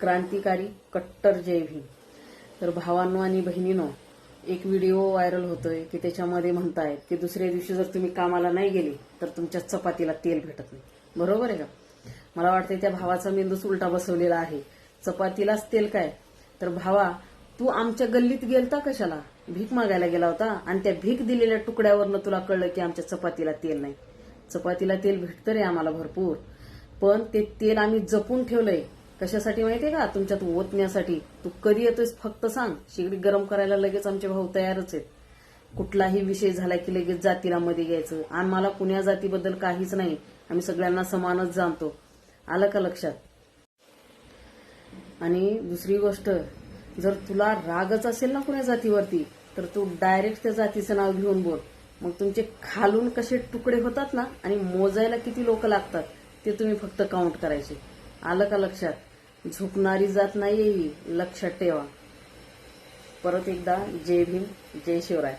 क्रांतिकारी कट्टर जय भीम. तर भावांनो आणि बहिणीनो एक व्हिडिओ व्हायरल होतोय की त्याच्यामध्ये म्हणतायत की दुसऱ्या दिवशी जर तुम्ही कामाला नाही गेले तर तुमच्या चपातीला तेल भेटत नाही. बरोबर आहे का? मला वाटते त्या भावाचा मेंदूच उलटा बसवलेला आहे. चपातीलाच तेल काय? तर भावा तू आमच्या गल्लीत गेलता कशाला? भीक मागायला गेला होता आणि त्या भीक दिलेल्या तुकड्यावरनं तुला कळलं की आमच्या चपातीला तेल नाही. चपातीला तेल भेटतं रे आम्हाला भरपूर. पण ते तेल आम्ही जपून ठेवलंय. कशासाठी माहितीये का? तुमच्यात ओतण्यासाठी. तू कधी येतोयस फक्त सांग. शेगडी गरम करायला लगेच आमचे भाऊ तयारच आहेत. कुठलाही विषय झाला की लगेच जातीला मध्ये घ्यायचं आणि मला कुण्या जातीबद्दल काहीच नाही. आम्ही सगळ्यांना समानच जाणतो. आलं का लक्षात? आणि दुसरी गोष्ट जर तुला रागच असेल ना कुण्या जातीवरती तर तू डायरेक्ट त्या जातीचं नाव घेऊन बोल. मग तुमचे खालून कसे तुकडे होतात ना आणि मोजायला किती लोक लागतात ते तुम्ही फक्त काउंट करायचे. आलं का लक्षात? झुकणारी जात नाही लक्षात ठेवा. परत एकदा जय भीम जय शिवराय.